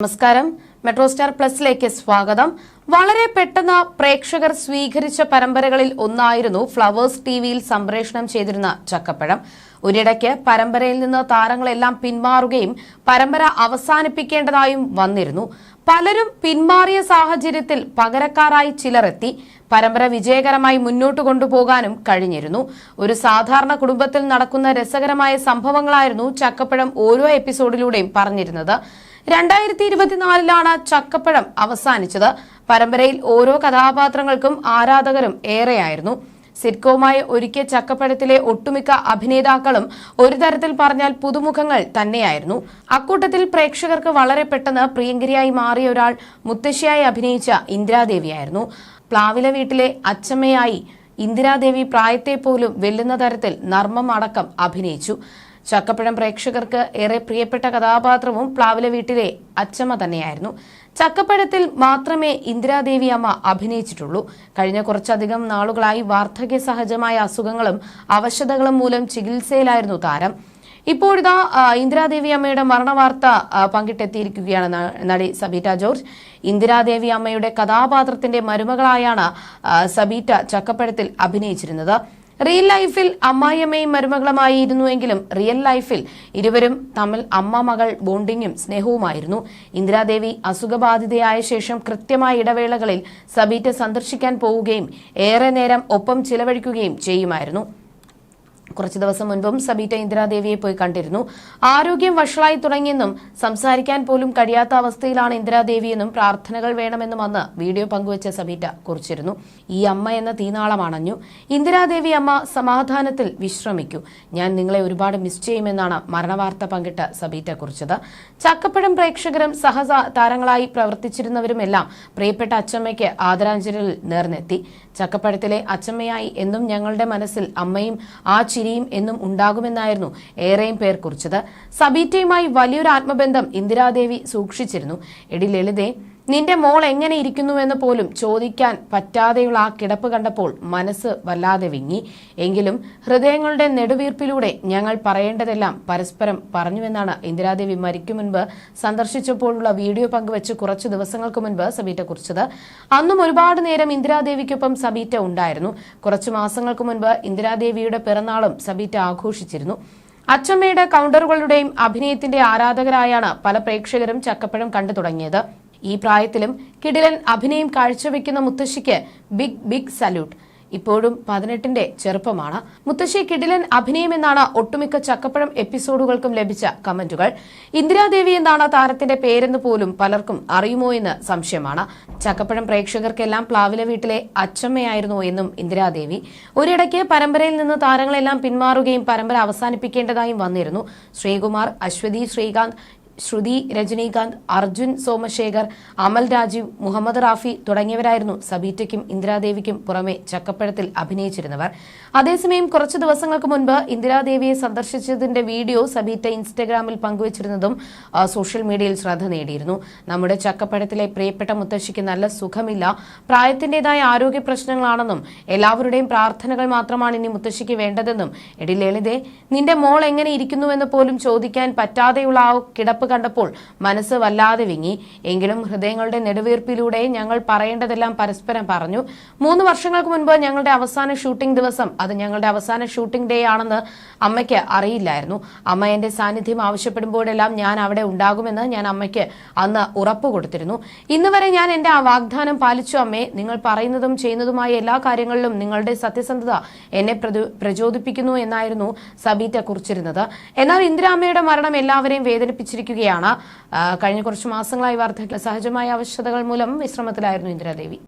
നമസ്കാരം. Metro star പ്ലസിലേക്ക് സ്വാഗതം. വളരെ പെട്ടെന്ന് പ്രേക്ഷകർ സ്വീകരിച്ച പരമ്പരകളിൽ ഒന്നായിരുന്നു ഫ്ലവേഴ്സ് ടിവിയിൽ സംപ്രേഷണം ചെയ്തിരുന്ന ചക്കപ്പഴം. ഒരിടയ്ക്ക് പരമ്പരയിൽ നിന്ന് താരങ്ങളെല്ലാം പിന്മാറുകയും പരമ്പര അവസാനിപ്പിക്കേണ്ടതായും വന്നിരുന്നു. പലരും പിന്മാറിയ സാഹചര്യത്തിൽ പകരക്കാരായി ചിലരെത്തി പരമ്പര വിജയകരമായി മുന്നോട്ട് കൊണ്ടുപോകാനും കഴിഞ്ഞിരുന്നു. ഒരു സാധാരണ കുടുംബത്തിൽ നടക്കുന്ന രസകരമായ സംഭവങ്ങളായിരുന്നു ചക്കപ്പഴം ഓരോ എപ്പിസോഡിലൂടെയും പറഞ്ഞിരുന്നത്. രണ്ടായിരത്തി ഇരുപത്തിനാലിലാണ് ചക്കപ്പഴം അവസാനിച്ചത്. പരമ്പരയിൽ ഓരോ കഥാപാത്രങ്ങൾക്കും ആരാധകരും ഏറെയായിരുന്നു. സിറ്റ്കോമായി ഒരുക്കിയ ചക്കപ്പഴത്തിലെ ഒട്ടുമിക്ക അഭിനേതാക്കളും ഒരു തരത്തിൽ പറഞ്ഞാൽ പുതുമുഖങ്ങൾ തന്നെയായിരുന്നു. അക്കൂട്ടത്തിൽ പ്രേക്ഷകർക്ക് വളരെ പെട്ടെന്ന് പ്രിയങ്കരിയായി മാറിയ ഒരാൾ മുത്തശ്ശിയായി അഭിനയിച്ച ഇന്ദിരാദേവിയായിരുന്നു. പ്ലാവില വീട്ടിലെ അച്ചമ്മയായി ഇന്ദിരാദേവി പ്രായത്തെ പോലും വെല്ലുന്ന തരത്തിൽ നർമ്മം അടക്കം അഭിനയിച്ചു. ചക്കപ്പഴം പ്രേക്ഷകർക്ക് ഏറെ പ്രിയപ്പെട്ട കഥാപാത്രവും പ്ലാവിലെ വീട്ടിലെ അച്ചമ്മ തന്നെയായിരുന്നു. ചക്കപ്പഴത്തിൽ മാത്രമേ ഇന്ദിരാദേവി അമ്മ അഭിനയിച്ചിട്ടുള്ളൂ. കഴിഞ്ഞ കുറച്ചധികം നാളുകളായി വാർദ്ധക്യ സഹജമായ അസുഖങ്ങളും അവശതകളും മൂലം ചികിത്സയിലായിരുന്നു താരം. ഇപ്പോഴിതാ ഇന്ദിരാദേവി അമ്മയുടെ മരണവാർത്ത പങ്കിട്ടെത്തിയിരിക്കുകയാണ് നടി സബീറ്റ ജോർജ്. ഇന്ദിരാദേവി അമ്മയുടെ കഥാപാത്രത്തിന്റെ മരുമകളായാണ് സബീറ്റ ചക്കപ്പഴത്തിൽ അഭിനയിച്ചിരുന്നത്. റിയൽ ലൈഫിൽ അമ്മായിയമ്മയും മരുമകളുമായിരുന്നുവെങ്കിലും റിയൽ ലൈഫിൽ ഇരുവരും തമ്മിൽ അമ്മ മകൾ ബോണ്ടിങ്ങും സ്നേഹവുമായിരുന്നു. ഇന്ദിരാദേവി അസുഖബാധിതയായ ശേഷം കൃത്യമായ ഇടവേളകളിൽ സബീറ്റ സന്ദർശിക്കാൻ പോവുകയും ഏറെ നേരം ഒപ്പം ചിലവഴിക്കുകയും ചെയ്യുമായിരുന്നു. കുറച്ചു ദിവസം മുൻപും സബീറ്റ ഇന്ദിരാദേവിയെ പോയി കണ്ടിരുന്നു. ആരോഗ്യം വഷളായി തുടങ്ങിയെന്നും സംസാരിക്കാൻ പോലും കഴിയാത്ത അവസ്ഥയിലാണ് ഇന്ദിരാദേവിയെന്നും പ്രാർത്ഥനകൾ വേണമെന്നും അന്ന് വീഡിയോ പങ്കുവച്ച സബീറ്റ കുറിച്ചിരുന്നു. ഈ അമ്മ എന്ന തീനാളം അണഞ്ഞു. ഇന്ദിരാദേവി അമ്മ സമാധാനത്തിൽ വിശ്രമിക്കൂ. ഞാൻ നിങ്ങളെ ഒരുപാട് മിസ് ചെയ്യുമെന്നാണ് മരണവാർത്ത പങ്കിട്ട സബീറ്റ കുറിച്ചത്. ചക്കപ്പഴം പ്രേക്ഷകരും സഹ താരങ്ങളായി പ്രവർത്തിച്ചിരുന്നവരുമെല്ലാം പ്രിയപ്പെട്ട അച്ചമ്മയ്ക്ക് ആദരാഞ്ജലികൾ നേർന്നെത്തി. ചക്കപ്പഴത്തിലെ അച്ചമ്മയായി എന്നും ഞങ്ങളുടെ മനസ്സിൽ അമ്മയും ആ ചിരിയും എന്നും ഉണ്ടാകുമെന്നായിരുന്നു ഏറെയും പേർ കുറിച്ചത്. സബീറ്റയുമായി വലിയൊരു ആത്മബന്ധം ഇന്ദിരാദേവി സൂക്ഷിച്ചിരുന്നു. എടി ലളിതേ നിന്റെ മോൾ എങ്ങനെ ഇരിക്കുന്നുവെന്ന് പോലും ചോദിക്കാൻ പറ്റാതെയുള്ള ആ കിടപ്പ് കണ്ടപ്പോൾ മനസ്സ് വല്ലാതെ വിങ്ങി. എങ്കിലും ഹൃദയങ്ങളുടെ നെടുവീർപ്പിലൂടെ ഞങ്ങൾ പറയേണ്ടതെല്ലാം പരസ്പരം പറഞ്ഞുവെന്നാണ് ഇന്ദിരാദേവി മരിക്കും മുൻപ് സന്ദർശിച്ചപ്പോഴുള്ള വീഡിയോ പങ്കുവച്ച് കുറച്ച് ദിവസങ്ങൾക്ക് മുൻപ് സബീറ്റ കുറിച്ചത്. അന്നും ഒരുപാട് നേരം ഇന്ദിരാദേവിക്കൊപ്പം സബീറ്റ ഉണ്ടായിരുന്നു. കുറച്ചു മാസങ്ങൾക്ക് മുൻപ് ഇന്ദിരാദേവിയുടെ പിറന്നാളും സബീറ്റ ആഘോഷിച്ചിരുന്നു. അച്ചമ്മയുടെ കൗണ്ടറുകളുടെയും അഭിനയത്തിന്റെ ആരാധകരായാണ് പല പ്രേക്ഷകരും ചക്കപ്പഴം കണ്ടു തുടങ്ങിയത്. ഈ പ്രായത്തിലും കിടിലൻ അഭിനയം കാഴ്ചവെക്കുന്ന മുത്തശ്ശിക്ക് ബിഗ് ബിഗ് സല്യൂട്ട്. ഇപ്പോഴും പതിനെട്ടിന്റെ ചെറുപ്പമാണ്. മുത്തശ്ശി കിടിലൻ അഭിനയമെന്നാണ് ഒട്ടുമിക്ക ചക്കപ്പഴം എപ്പിസോഡുകൾക്കും ലഭിച്ച കമന്റുകൾ. ഇന്ദിരാദേവി എന്നാണ് താരത്തിന്റെ പേരെന്ന് പോലും പലർക്കും അറിയുമോ എന്ന് സംശയമാണ്. ചക്കപ്പഴം പ്രേക്ഷകർക്കെല്ലാം പ്ലാവില വീട്ടിലെ അച്ചമ്മയായിരുന്നു എന്നും ഇന്ദിരാദേവി. ഒരിടയ്ക്ക് പരമ്പരയിൽ നിന്ന് താരങ്ങളെല്ലാം പിന്മാറുകയും പരമ്പര അവസാനിപ്പിക്കേണ്ടതായും വന്നിരുന്നു. ശ്രീകുമാർ അശ്വതി ശ്രീകാന്ത് ശ്രുതി രജനീകാന്ത് അർജുൻ സോമശേഖർ അമൽ രാജീവ് മുഹമ്മദ് റാഫി തുടങ്ങിയവരായിരുന്നു സബീറ്റയ്ക്കും ഇന്ദിരാദേവിക്കും പുറമെ ചക്കപ്പഴത്തിൽ അഭിനയിച്ചിരുന്നവർ. അതേസമയം കുറച്ചു ദിവസങ്ങൾക്ക് മുൻപ് ഇന്ദിരാദേവിയെ സന്ദർശിച്ചതിന്റെ വീഡിയോ സബീറ്റ ഇൻസ്റ്റഗ്രാമിൽ പങ്കുവച്ചിരുന്നതും സോഷ്യൽ മീഡിയയിൽ ശ്രദ്ധ നേടിയിരുന്നു. നമ്മുടെ ചക്കപ്പഴത്തിലെ പ്രിയപ്പെട്ട മുത്തശ്ശിക്ക് നല്ല സുഖമില്ല. പ്രായത്തിന്റേതായ ആരോഗ്യ പ്രശ്നങ്ങളാണെന്നും എല്ലാവരുടെയും പ്രാർത്ഥനകൾ മാത്രമാണ് ഇനി മുത്തശ്ശിക്ക് വേണ്ടതെന്നും. എടി ലളിതേ നിന്റെ മോൾ എങ്ങനെ ഇരിക്കുന്നുവെന്ന് പോലും ചോദിക്കാൻ പറ്റാതെയുള്ള ആ കിടപ്പ് കണ്ടപ്പോൾ മനസ്സ് വല്ലാതെ വിങ്ങി. എങ്കിലും ഹൃദയങ്ങളുടെ നെടുവീർപ്പിലൂടെ ഞങ്ങൾ പറയേണ്ടതെല്ലാം പരസ്പരം പറഞ്ഞു. മൂന്ന് വർഷങ്ങൾക്ക് മുൻപ് ഞങ്ങളുടെ അവസാന ഷൂട്ടിംഗ് ദിവസം അത് ഞങ്ങളുടെ അവസാന ഷൂട്ടിംഗ് ഡേ ആണെന്ന് അമ്മയ്ക്ക് അറിയില്ലായിരുന്നു. അമ്മ എന്റെ സാന്നിധ്യം ആവശ്യപ്പെടുമ്പോഴെല്ലാം ഞാൻ അവിടെ ഉണ്ടാകുമെന്ന് ഞാൻ അമ്മയ്ക്ക് അന്ന് ഉറപ്പ് കൊടുത്തിരുന്നു. ഇന്ന് വരെ ഞാൻ എന്റെ ആ വാഗ്ദാനം പാലിച്ചു. അമ്മേ നിങ്ങൾ പറയുന്നതും ചെയ്യുന്നതുമായ എല്ലാ കാര്യങ്ങളിലും നിങ്ങളുടെ സത്യസന്ധത എന്നെ പ്രചോ- പ്രചോദിപ്പിക്കുന്നു എന്നായിരുന്നു സബീറ്റ കുറിച്ചിരുന്നത്. എന്നാൽ ഇന്ദിരാമ്മയുടെ മരണം എല്ലാവരെയും വേദനിപ്പിച്ചിരിക്കുകയാണ് ആ, കഴിഞ്ഞ കുറച്ച് മാസങ്ങളായി വാർദ്ധക്യ സഹജമായ ആവശ്യതകൾ മൂലം വിശ്രമത്തിലായിരുന്നു ഇന്ദിരാദേവി.